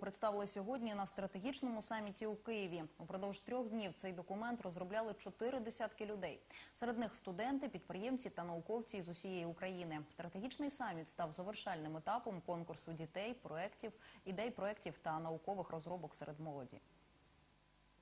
Представили сьогодні на стратегічному саміті у Києві. Упродовж трьох днів цей документ розробляли чотири десятки людей. Серед них студенти, підприємці та науковці з усієї України. Стратегічний саміт став завершальним етапом конкурсу дітей, проєктів, ідей проєктів та наукових розробок серед молоді.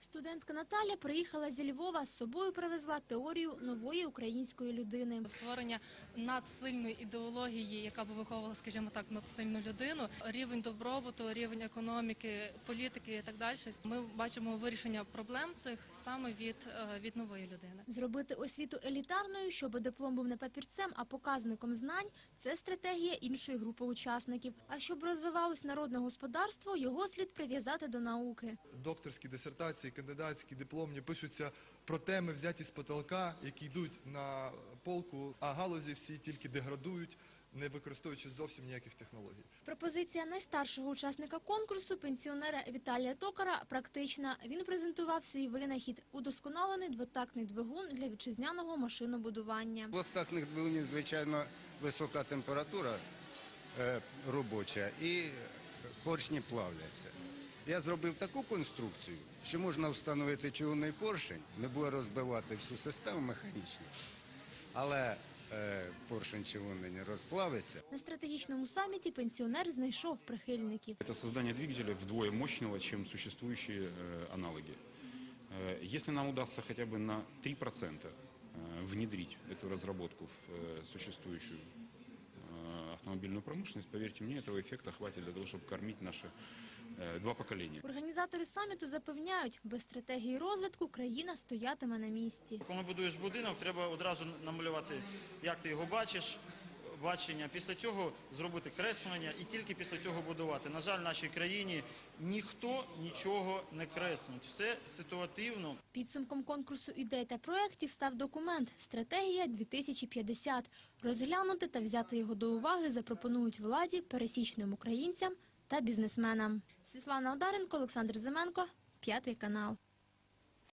Студентка Наталя приїхала зі Львова. З собою привезла теорію нової української людини. створення надсильної ідеології, яка б виховувала, скажімо так, надсильну людину, рівень добробуту, рівень економіки, політики і так далі. Ми бачимо вирішення проблем цих саме від, е, від нової людини. Зробити освіту елітарною, щоб диплом був не папірцем, а показником знань – це стратегія іншої групи учасників. А щоб розвивалось народне господарство, його слід прив'язати до науки. докторські дисертації, кандидатські, дипломні пишуться про теми, взяті з потолка, які йдуть на полку, а галузі всі тільки деградують, не використовуючи зовсім ніяких технологій. Пропозиція найстаршого учасника конкурсу, пенсіонера Віталія Токара, практична. Він презентував свій винахід – удосконалений двотактний двигун для вітчизняного машинобудування. Двохтактних двигунів, звичайно, висока температура е, робоча і поршні плавляться. Я зробив таку конструкцію, що можна встановити чугунний поршень, не буде розбивати всю систему механічну, але е, поршень чугунний не розплавиться. На стратегічному саміті пенсіонер знайшов прихильників. Это создание двигателя вдвое мощного, чем существующие э, аналоги. Э, Если нам удастся хотя бы на 3% э, внедрить эту разработку в э, существующую э, автомобильную промышленность, поверьте мне, этого эффекта хватит для того, чтобы кормить наши э, два поколения. Організатори саміту запевняють, без стратегії розвитку країна стоятиме на місці. Коли будуєш будинок, треба одразу намалювати, як ти його бачиш, бачення. Після цього зробити креслення і тільки після цього будувати. На жаль, в нашій країні ніхто нічого не креслить. Все ситуативно. Підсумком конкурсу ідей та проєктів став документ «Стратегія 2050». Розглянути та взяти його до уваги запропонують владі, пересічним українцям та бізнесменам. Світлана Одаренко, Олександр Зименко, П'ятий канал.